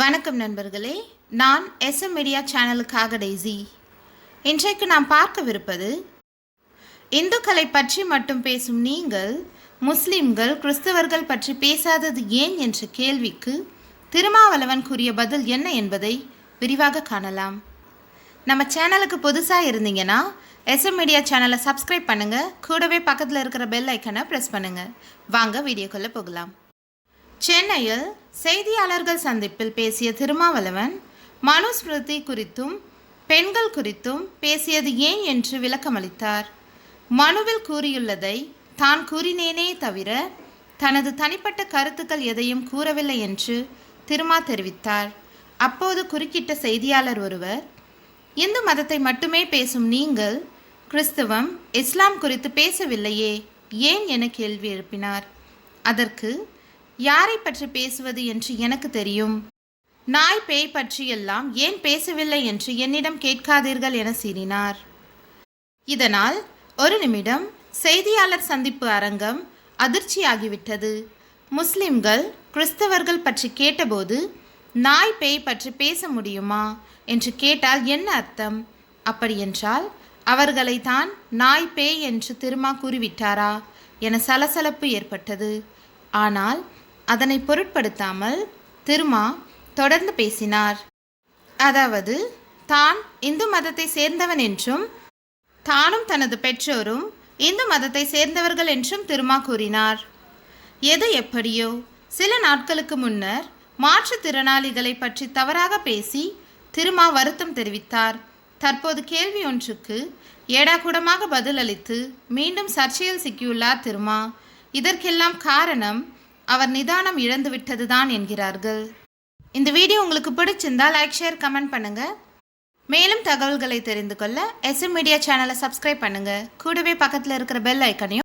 வணக்கம் நண்பர்களே நான் எஸ்எம் மீடியா சேனலுக்காக டெய்ஸி இன்றைக்கு நாம் பார்க்கவிருப்பது இந்துக்களை பற்றி மட்டும் பேசும் நீங்கள் முஸ்லிம்கள் கிறிஸ்தவர்கள் பற்றி பேசாதது ஏன் என்ற கேள்விக்கு திருமாவளவன் கூறிய பதில் என்ன என்பதை விரிவாக காணலாம். நம்ம சேனலுக்கு புதுசாக இருந்தீங்கன்னா எஸ்எம் மீடியா சேனலை சப்ஸ்கிரைப் பண்ணுங்கள் கூடவே பக்கத்தில் இருக்கிற பெல் ஐக்கனை ப்ரெஸ் பண்ணுங்கள் வாங்க வீடியோக்குள்ளே போகலாம். சென்னையில் செய்தியாளர்கள் சந்திப்பில் பேசிய திருமாவளவன் மனுஸ்மிருதி குறித்தும் பெண்கள் குறித்தும் பேசியது ஏன் என்று விளக்கமளித்தார். மனுவில் கூறியுள்ளதை தான் கூறினேனே தவிர தனது தனிப்பட்ட கருத்துக்கள் எதையும் கூறவில்லை என்று திருமா தெரிவித்தார். அப்போது குறுக்கிட்ட செய்தியாளர் ஒருவர் இந்து மதத்தை மட்டுமே பேசும் நீங்கள் கிறிஸ்தவம் இஸ்லாம் குறித்து பேசவில்லையே ஏன் என கேள்வி எழுப்பினார். அதற்கு யாரை பற்றி பேசுவது என்று எனக்கு தெரியும். நாய் பேய் பற்றியெல்லாம் ஏன் பேசவில்லை என்று என்னிடம் கேட்காதீர்கள் என சீறினார். இதனால் ஒரு நிமிடம் செய்தியாளர் சந்திப்பு அரங்கம் அதிர்ச்சியாகிவிட்டது. முஸ்லிம்கள் கிறிஸ்தவர்கள் பற்றி கேட்டபோது நாய் பேய் பற்றி பேச முடியுமா என்று கேட்டால் என்ன அர்த்தம்? அப்படியென்றால் அவர்களை தான் நாய் பேய் என்று திருமா கூறிவிட்டாரா? என சலசலப்பு ஏற்பட்டது. ஆனால் அதனை பொருட்படுத்தாமல் திருமா தொடர்ந்து பேசினார். அதாவது தான் இந்து மதத்தை சேர்ந்தவன் என்றும் தானும் தனது பெற்றோரும் இந்து மதத்தை சேர்ந்தவர்கள் என்றும் திருமா கூறினார். எது எப்படியோ சில நாட்களுக்கு முன்னர் மாற்றுத்திறனாளிகளை பற்றி தவறாக பேசி திருமா வருத்தம் தெரிவித்தார். தற்போது கேள்வி ஒன்றுக்கு ஏடாகூடமாக பதிலளித்து மீண்டும் சர்ச்சையில் சிக்கியுள்ளார் திருமா. இதற்கெல்லாம் காரணம் அவர் நிதானம் இழந்து விட்டதுதான் என்கிறார்கள். இந்த வீடியோ உங்களுக்கு பிடிச்சிருந்தால் லைக் ஷேர் கமெண்ட் பண்ணுங்க. மேலும் தகவல்களை தெரிந்து கொள்ள எஸ்எம் மீடியா சேனலை சப்ஸ்கிரைப் பண்ணுங்க. கூடவே பக்கத்தில் இருக்கிற பெல் ஐக்கனையும்